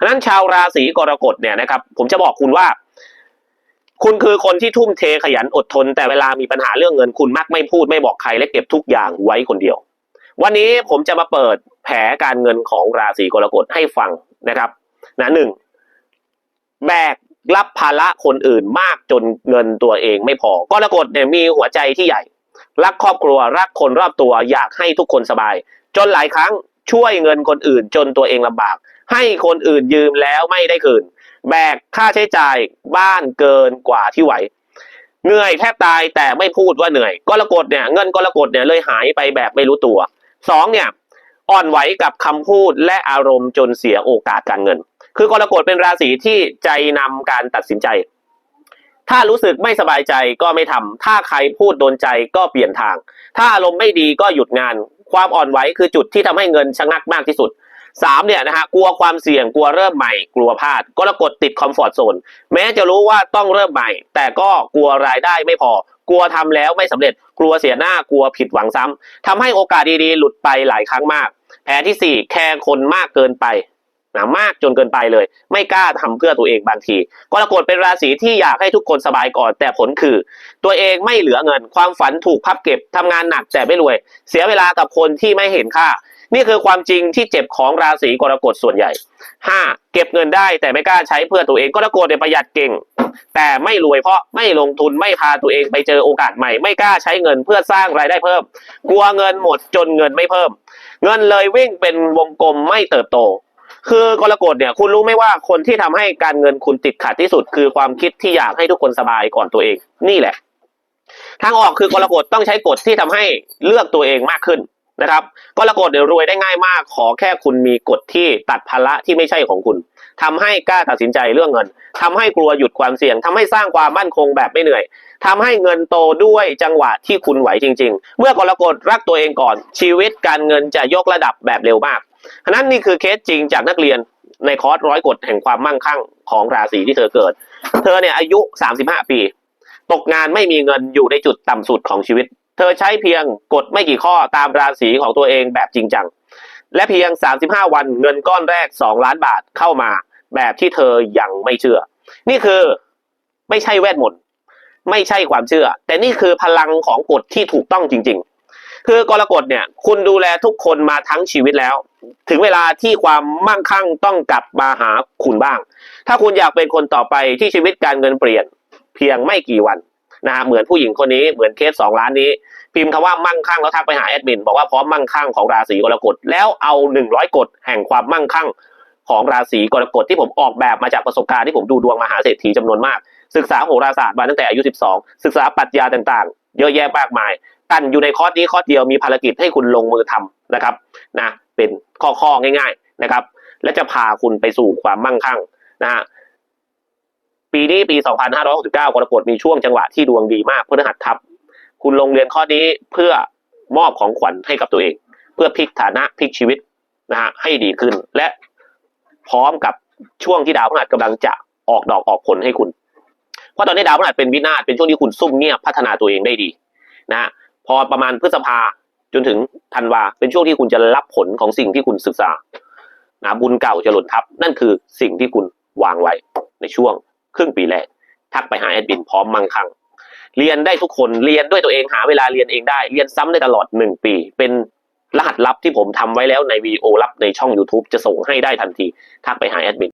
เพราะฉะนั้นชาวราศีกรกฎเนี่ยนะครับ ผมจะบอกคุณว่า คุณคือคนที่ทุ่มเทขยันอดทน แต่เวลามีปัญหาเรื่องเงิน คุณมักไม่พูดไม่บอกใครและเก็บทุกอย่างไว้คนเดียว วันนี้ผมจะมาเปิดแผลการเงินของราศีกรกฎให้ฟังนะครับนะหนึ่งแบกรับภาระคนอื่นมากจนเงินตัวเองไม่พอกรกฎเนี่ยมีหัวใจที่ใหญ่ รักครอบครัวรักคนรอบตัวอยากให้ทุกคนสบาย จนหลายครั้งช่วยเงินคนอื่นจนตัวเองลำบาก ให้คนอื่นยืมแล้วไม่ได้คืน แบกค่าใช้จ่ายบ้านเกินกว่าที่ไหว เหนื่อยแทบตายแต่ไม่พูดว่าเหนื่อยกรกฎเนี่ยเงินกรกฎเนี่ยเลยหายไปแบบไม่รู้ตัวสองเนี่ยอ่อนไหวกับคำพูดและอารมณ์จนเสียโอกาสการเงิน คือกรกฎเป็นราศีที่ใจนำการตัดสินใจ ถ้ารู้สึกไม่สบายใจก็ไม่ทำถ้าใครพูดโดนใจก็เปลี่ยนทาง ถ้าอารมณ์ไม่ดีก็หยุดงาน ความอ่อนไหวคือจุดที่ทำให้เงินชะงักมากที่สุด สามเนี่ยนะฮะกลัวความเสี่ยงกลัวเริ่มใหม่ กลัวพลาดกรกฎติดคอมฟอร์ทโซนแม้จะรู้ว่าต้องเริ่มใหม่ แต่ก็กลัวรายได้ไม่พอ กลัวทำแล้วไม่สำเร็จ กลัวเสียหน้ากลัวผิดหวังซ้ำทำให้โอกาสดีๆ หลุดไปหลายครั้งมากแผนที่สี่แคร์คนมากเกินไปนะมากจนเกินไปเลย ไม่กล้าทำเพื่อตัวเองบางทีกรกฎเป็นราศีที่อยากให้ทุกคนสบายก่อนแต่ผลคือ ตัวเองไม่เหลือเงิน ความฝันถูกพับเก็บทำงานหนักแต่ไม่รวย เสียเวลากับคนที่ไม่เห็นค่า นี่คือความจริงที่เจ็บของราศีกรกฎส่วนใหญ่ 5. เก็บเงินได้แต่ไม่กล้าใช้เพื่อตัวเองกรกฎเนี่ยประหยัดเก่ง แต่ไม่รวยเพราะไม่ลงทุนไม่พาตัวเองไปเจอโอกาสใหม่ ไม่กล้าใช้เงินเพื่อสร้างรายได้เพิ่ม กลัวเงินหมดจนเงินไม่เพิ่ม เงินเลยวิ่งเป็นวงกลมไม่เติบโต คือกรกฎเนี่ยคุณรู้ไหมว่าคนที่ทำให้การเงินคุณติดขัดที่สุด คือความคิดที่อยากให้ทุกคนสบายก่อนตัวเอง นี่แหละทางออกคือกรกฎต้องใช้กฎที่ทำให้เลือกตัวเองมากขึ้น นะครับกรกฎเดี๋ยวรวยได้ง่ายมาก ขอแค่คุณมีกฎที่ตัดภาระที่ไม่ใช่ของคุณทำให้กล้าตัดสินใจเรื่องเงินทำให้กลัวหยุดความเสี่ยงทำให้สร้างความมั่นคงแบบไม่เหนื่อยทำให้เงินโตด้วยจังหวะที่คุณไหวจริง ๆ เมื่อกรกฎรักตัวเองก่อน ชีวิตการเงินจะยกระดับแบบเร็วมากฉะนั้นนี่คือเคสจริงจากนักเรียนในคอร์สร้อยกฎแห่งความมั่งคั่งของราศีที่เธอเกิด เธอเนี่ยอายุ 35 ปี ตกงานไม่มีเงินอยู่ในจุดต่ำสุดของชีวิต เธอใช้เพียงกฎไม่กี่ข้อตามราศีของตัวเองแบบจริงจัง และเพียง 35 วันเงินก้อนแรก 2 ล้านบาทเข้ามาแบบที่เธอยังไม่เชื่อ นี่คือไม่ใช่เวทมนต์ไม่ใช่ความเชื่อ แต่นี่คือพลังของกฎที่ถูกต้องจริง ๆ คือกรกฎเนี่ยคุณดูแลทุกคนมาทั้งชีวิตแล้ว ถึงเวลาที่ความมั่งคั่งต้องกลับมาหาคุณบ้าง ถ้าคุณอยากเป็นคนต่อไปที่ชีวิตการเงินเปลี่ยน เพียงไม่กี่วัน นะฮะเหมือนผู้หญิงคนนี้เหมือนเคสสองล้านนี้ พิมพ์คำว่ามั่งคั่งแล้วทักไปหาแอดมินบอกว่าพร้อมมั่งคั่งของราศีกรกฎแล้วเอาหนึ่งร้อยกฎแห่งความมั่งคั่งของราศีกรกฎที่ผมออกแบบมาจากประสบการณ์ที่ผมดูดวงมหาเศรษฐีจำนวนมาก ศึกษาโหราศาสตร์มาตั้งแต่อายุ 12 ศึกษาปรัชญาต่างๆ เยอะแยะมากมาย กันอยู่ในคอร์สนี้คอร์สเดียวมีภารกิจให้คุณลงมือทำนะครับนะเป็นข้อๆง่าย ๆนะครับ และจะพาคุณไปสู่ความมั่งคั่งนะฮะ ปีนี้ปี 2569 กรกฎมีช่วงจังหวะที่ดวงดีมากพฤหัสทับ คุณลงเรียนข้อนี้เพื่อมอบของขวัญให้กับตัวเอง เพื่อพลิกฐานะพลิกชีวิตนะฮะให้ดีขึ้น และพร้อมกับช่วงที่ดาวพฤหัสกำลังจะออกดอกออกผลให้คุณ เพราะตอนนี้ดาวพฤหัสเป็นวินาศเป็นช่วงที่คุณซุ่มเงียบพัฒนาตัวเองได้ดีนะฮะพอประมาณพฤษภาจนถึงธันวาเป็นช่วงที่คุณจะรับผลของสิ่งที่คุณศึกษานะบุญเก่าจะหล่นทับ นั่นคือสิ่งที่คุณวางไว้ในช่วง ครึ่งปีแรก ทักไปหาแอดมินพร้อมมั่งคั่งเรียนได้ทุกคนเรียนด้วยตัวเองหาเวลาเรียนเองได้ เรียนซ้ำได้ตลอดหนึ่งปี เป็นรหัสลับที่ผมทำไว้แล้วในวีดีโอลับในช่อง YouTube จะส่งให้ได้ทันที ทักไปหาแอดมิน